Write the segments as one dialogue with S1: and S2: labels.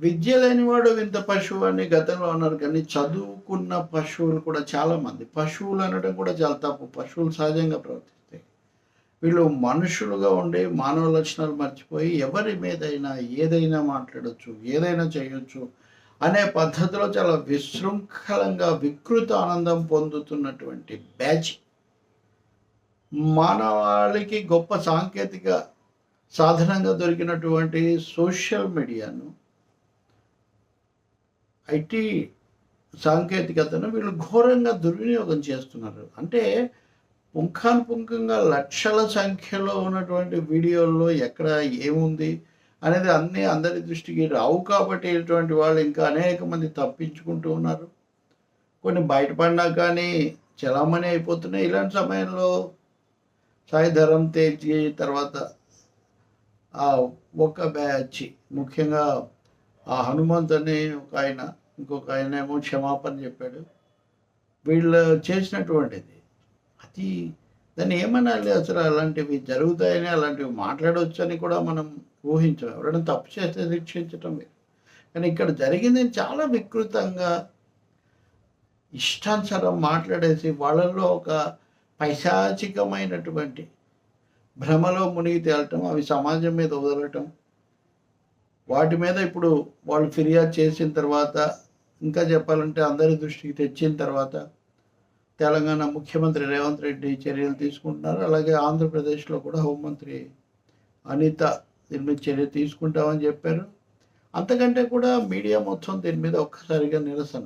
S1: విద్య లేనివాడు వింత పశువు అని గతంలో అన్నారు కానీ చదువుకున్న పశువులు కూడా చాలామంది పశువులు అనడం కూడా చాలా తప్పు. పశువులు సహజంగా ప్రవర్తిస్తాయి. వీళ్ళు మనుషులుగా ఉండి మానవ లక్షణాలు మర్చిపోయి ఎవరి మీదైనా ఏదైనా మాట్లాడచ్చు ఏదైనా చేయొచ్చు అనే పద్ధతిలో చాలా విశృంఖలంగా వికృత ఆనందం పొందుతున్నటువంటి బ్యాచ్. మానవాళికి గొప్ప సాంకేతిక సాధనంగా దొరికినటువంటి సోషల్ మీడియాను ఐటీ సాంకేతికతను వీళ్ళు ఘోరంగా దుర్వినియోగం చేస్తున్నారు. అంటే పుంఖానుపుంఖంగా లక్షల సంఖ్యలో ఉన్నటువంటి వీడియోల్లో ఎక్కడ ఏముంది అనేది అన్నీ అందరి దృష్టికి రావు కాబట్టి ఇటువంటి వాళ్ళు ఇంకా అనేక మంది తప్పించుకుంటూ ఉన్నారు. కొన్ని బయటపడినా కానీ చలామణి అయిపోతున్నాయి. ఇలాంటి సమయంలో సాయిధరం తేజీ తర్వాత ఆ ఒక బ్యాచ్ ముఖ్యంగా ఆ హనుమంత్ అనే ఒక ఆయన ఇంకొక ఆయన ఏమో క్షమాపణ చెప్పాడు. వీళ్ళు చేసినటువంటిది. అతి దాన్ని ఏమనాలి అసలు? అలాంటివి జరుగుతాయని అలాంటివి మాట్లాడవచ్చని కూడా మనం ఊహించడం ఎవరైనా తప్పు చేస్తే శిక్షించటం కానీ ఇక్కడ జరిగింది చాలా వికృతంగా ఇష్టానుసారం మాట్లాడేసి వాళ్ళల్లో ఒక పైశాచికమైనటువంటి భ్రమలో మునిగి తేలటం అవి సమాజం మీద వదలటం వాటి మీద ఇప్పుడు వాళ్ళు ఫిర్యాదు చేసిన తర్వాత ఇంకా చెప్పాలంటే అందరి దృష్టికి తెచ్చిన తర్వాత తెలంగాణ ముఖ్యమంత్రి రేవంత్ రెడ్డి చర్యలు తీసుకుంటున్నారు. అలాగే ఆంధ్రప్రదేశ్లో కూడా హోంమంత్రి అనిత దీని మీద చర్య తీసుకుంటామని చెప్పారు. అంతకంటే కూడా మీడియా మొత్తం దీని మీద ఒక్కసారిగా నిరసన.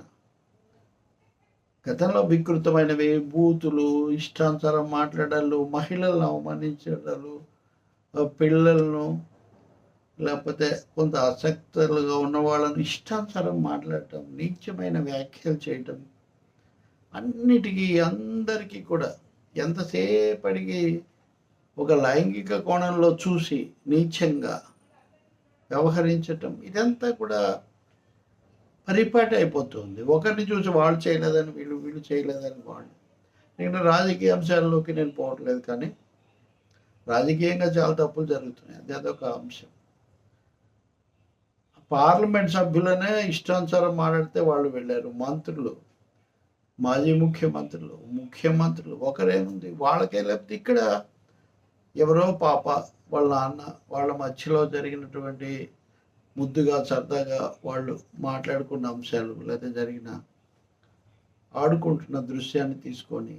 S1: గతంలో వికృతమైనవి బూతులు ఇష్టానుసారం మాట్లాడాలు మహిళలను అవమానించడాలు పిల్లలను లేకపోతే కొంత ఆసక్తులుగా ఉన్న వాళ్ళని ఇష్టానుసారం మాట్లాడటం నీచమైన వ్యాఖ్యలు చేయటం అన్నిటికీ అందరికీ కూడా ఎంతసేపటికి ఒక లైంగిక కోణంలో చూసి నీచంగా వ్యవహరించటం ఇదంతా కూడా పరిపాటి అయిపోతుంది. ఒకరిని చూసి వాళ్ళు చేయలేదని వీళ్ళు వీళ్ళు చేయలేదని వాళ్ళు. నేను రాజకీయ అంశాల్లోకి నేను పోవట్లేదు కానీ రాజకీయంగా చాలా తప్పులు జరుగుతున్నాయి. అది అదొక అంశం. పార్లమెంట్ సభ్యులనే ఇష్టానుసారం మాట్లాడితే వాళ్ళు వెళ్ళారు. మంత్రులు మాజీ ముఖ్యమంత్రులు ముఖ్యమంత్రులు ఒకరేముంది? వాళ్ళకే లేకపోతే ఇక్కడ ఎవరో పాప వాళ్ళ నాన్న వాళ్ళ మధ్యలో జరిగినటువంటి ముద్దుగా సరదాగా వాళ్ళు మాట్లాడుకున్న అంశాలు లేదా జరిగిన ఆడుకుంటున్న దృశ్యాన్ని తీసుకొని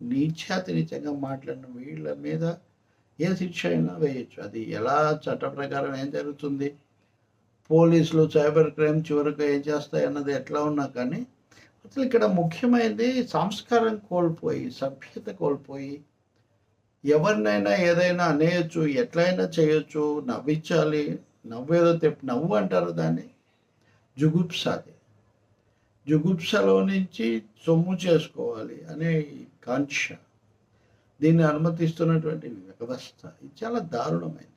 S1: నీచాతి నీచంగా మాట్లాడిన వీళ్ళ మీద ఏ శిక్ష అయినా వేయచ్చు. అది ఎలా చట్ట ప్రకారం ఏం జరుగుతుంది? పోలీసులు సైబర్ క్రైమ్ చివరకు ఏం చేస్తాయి అన్నది ఎట్లా ఉన్నా కానీ అసలు ఇక్కడ ముఖ్యమైనది సంస్కారం కోల్పోయి సభ్యత కోల్పోయి ఎవరినైనా ఏదైనా అనేయచ్చు ఎట్లయినా చేయొచ్చు నవ్వించాలి నవ్వేదో తెప్పి నవ్వు అంటారు దాన్ని. జుగుప్సాది. జుగుప్సలో నుంచి సొమ్ము చేసుకోవాలి అనే కాంక్ష. దీన్ని అనుమతిస్తున్నటువంటి వ్యవస్థ. ఇది చాలా దారుణమైనది.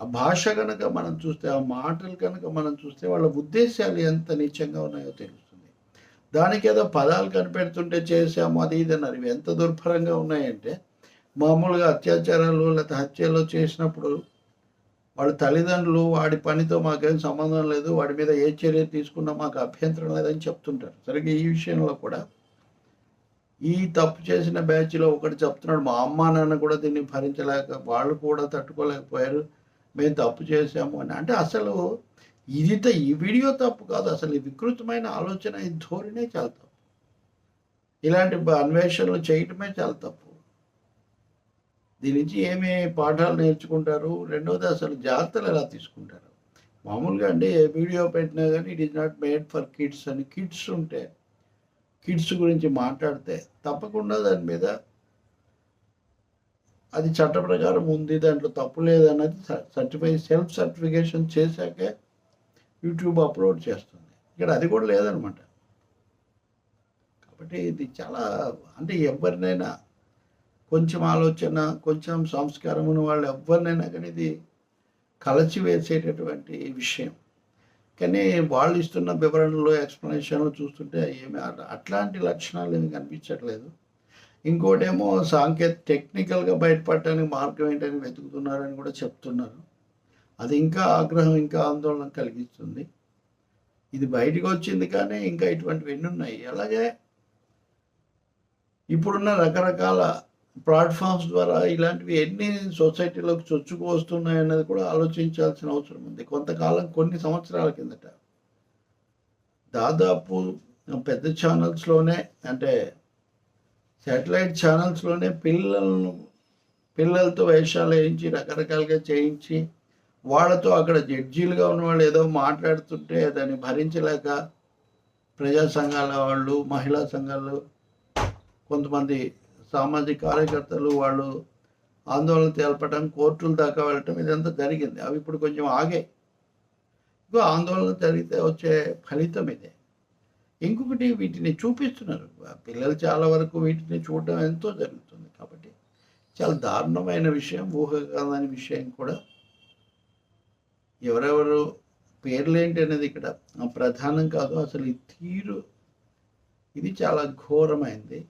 S1: ఆ భాష కనుక మనం చూస్తే ఆ మాటలు కనుక మనం చూస్తే వాళ్ళ ఉద్దేశాలు ఎంత నీచంగా ఉన్నాయో తెలుస్తుంది. దానికి ఏదో పదాలు కనిపెడుతుంటే చేసాము అది ఇది అన్నారు. ఇవి ఎంత దుర్భరంగా ఉన్నాయంటే మామూలుగా అత్యాచారాలు లేకపోతే హత్యలు చేసినప్పుడు వాడి తల్లిదండ్రులు వాడి పనితో మాకేం సంబంధం లేదు వాడి మీద ఏ చర్య తీసుకున్నా మాకు అభ్యంతరం లేదని చెప్తుంటారు. సరిగ్గా ఈ విషయంలో కూడా ఈ తప్పు చేసిన బ్యాచ్లో ఒకటి చెప్తున్నాడు మా అమ్మ నాన్న కూడా దీన్ని భరించలేక వాళ్ళు కూడా తట్టుకోలేకపోయారు మేము తప్పు చేసాము అని. అంటే అసలు ఇది ఈ వీడియో తప్పు కాదు. అసలు ఈ వికృతమైన ఆలోచన ఈ ధోరణే చాలా తప్పు. ఇలాంటి అన్వేషణలు చేయటమే చాలా తప్పు. దీని నుంచి ఏమి పాఠాలు నేర్చుకుంటారు? రెండవది అసలు జాగ్రత్తలు ఎలా తీసుకుంటారు? మామూలుగా అండి ఏ వీడియో పెట్టినా కానీ it is not made for kids అని. కిడ్స్ ఉంటే కిడ్స్ గురించి మాట్లాడితే తప్పకుండా దాని మీద అది చట్ట ప్రకారం ఉంది దాంట్లో తప్పు లేదన్నది సర్టిఫై సెల్ఫ్ సర్టిఫికేషన్ చేశాకే యూట్యూబ్ అప్లోడ్ చేస్తుంది. ఇక్కడ అది కూడా లేదనమాట. కాబట్టి ఇది చాలా అంటే ఎవరినైనా కొంచెం ఆలోచన కొంచెం సంస్కారం ఉన్న వాళ్ళు ఎవరినైనా కానీ ఇది కలచివేసేటటువంటి విషయం. కానీ వాళ్ళు ఇస్తున్న వివరణలు ఎక్స్ప్లెనేషన్లు చూస్తుంటే ఏమి అట్లాంటి లక్షణాలు ఏమి కనిపించట్లేదు ఇంకోటేమో సాంకేతిక టెక్నికల్గా బయటపడటానికి మార్గం ఏంటని వెతుకుతున్నారని కూడా చెప్తున్నారు. అది ఇంకా ఆగ్రహం ఇంకా ఆందోళన కలిగిస్తుంది. ఇది బయటకు వచ్చింది కానీ ఇంకా ఇటువంటివి ఎన్ని ఉన్నాయి? అలాగే ఇప్పుడున్న రకరకాల ప్లాట్ఫామ్స్ ద్వారా ఇలాంటివి ఎన్ని సొసైటీలోకి చొచ్చుకు వస్తున్నాయి అన్నది కూడా ఆలోచించాల్సిన అవసరం ఉంది. కొంతకాలం కొన్ని సంవత్సరాల కిందట దాదాపు పెద్ద ఛానల్స్లోనే అంటే శాటిలైట్ ఛానల్స్లోనే పిల్లలను పిల్లలతో వేషాలు వేయించి రకరకాలుగా చేయించి వాళ్ళతో అక్కడ జడ్జీలుగా ఉన్న వాళ్ళు ఏదో మాట్లాడుతుంటే దాన్ని భరించలేక ప్రజా సంఘాల వాళ్ళు మహిళా సంఘాలు కొంతమంది సామాజిక కార్యకర్తలు వాళ్ళు ఆందోళన తెలపడం కోర్టుల దాకా వెళ్ళటం ఇదంతా జరిగింది. అవి ఇప్పుడు కొంచెం ఆగాయి. ఇంకో ఆందోళన జరిగితే వచ్చే ఫలితం ఇదే. ఇంకొకటి వీటిని చూపిస్తున్నారు. పిల్లలు చాలా వరకు వీటిని చూడడం ఎంతో జరుగుతుంది కాబట్టి చాలా దారుణమైన విషయం ఊహకాలని విషయం కూడా. ఎవరెవరు పేర్లేంటి అనేది ఇక్కడ ప్రధానం కాదు. అసలు ఈ తీరు ఇది చాలా ఘోరమైంది.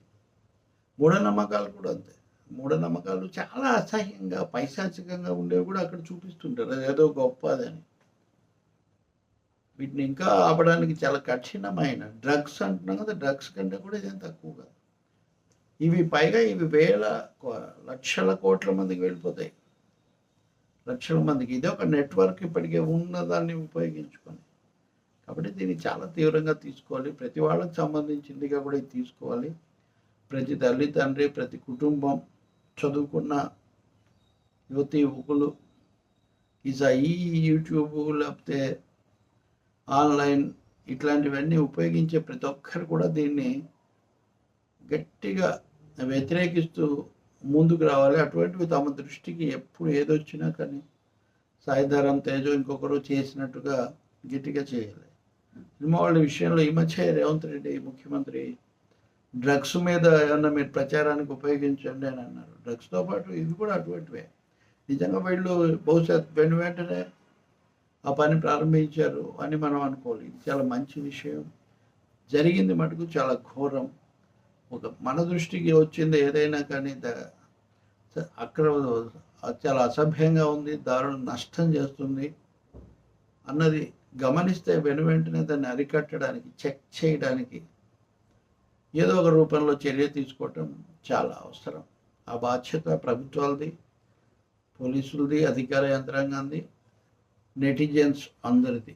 S1: మూఢనమ్మకాలు కూడా అంతే. మూఢనమ్మకాలు చాలా అసహ్యంగా పైశాచికంగా ఉండేవి కూడా అక్కడ చూపిస్తుంటారు. అది ఏదో గొప్ప వీటిని ఇంకా ఆపడానికి చాలా కఠినమైన డ్రగ్స్ అంటున్నాం కదా డ్రగ్స్ కంటే కూడా ఇదేం తక్కువ కాదు. ఇవి పైగా ఇవి వేల కో- లక్షల కోట్ల మందికి వెళ్ళిపోతాయి. లక్షల మందికి ఇదే ఒక నెట్వర్క్ ఇప్పటికే ఉన్నదాన్ని ఉపయోగించుకొని. కాబట్టి దీన్ని చాలా తీవ్రంగా తీసుకోవాలి. ప్రతి వాళ్ళకి సంబంధించిందిగా కూడా ఇది తీసుకోవాలి. ప్రతి తల్లి తండ్రి ప్రతి కుటుంబం చదువుకున్న యువతి యువకులు ఇసా ఈ యూట్యూబ్ లేకపోతే ఆన్లైన్ ఇట్లాంటివన్నీ ఉపయోగించే ప్రతి ఒక్కరు కూడా దీన్ని గట్టిగా వ్యతిరేకిస్తూ ముందుకు రావాలి. అటువంటివి తమ దృష్టికి ఎప్పుడు ఏదొచ్చినా కానీ సాయిధారం తేజో ఇంకొకరు చేసినట్టుగా గట్టిగా చేయాలి. సినిమా వాళ్ళ విషయంలో ఈ మధ్య రేవంత్ రెడ్డి ముఖ్యమంత్రి డ్రగ్స్ మీద ఏమన్నా మీరు ప్రచారానికి ఉపయోగించండి అని అన్నారు. డ్రగ్స్తో పాటు ఇది కూడా అటువంటివే. నిజంగా వీళ్ళు బహుశా వెను వెంటనే ఆ పని ప్రారంభించారు అని మనం అనుకోవాలి. ఇది చాలా మంచి విషయం. జరిగింది మటుకు చాలా ఘోరం. ఒక మన దృష్టికి వచ్చింది ఏదైనా కానీ అక్కడ చాలా అసభ్యంగా ఉంది దారుణ నష్టం చేస్తుంది అన్నది గమనిస్తే వెను వెంటనే దాన్ని అరికట్టడానికి చెక్ చేయడానికి ఏదో ఒక రూపంలో చర్య తీసుకోవటం చాలా అవసరం. ఆ బాధ్యత ప్రభుత్వాలది పోలీసులది అధికార యంత్రాంగాంది నెటిజన్స్ అందరిది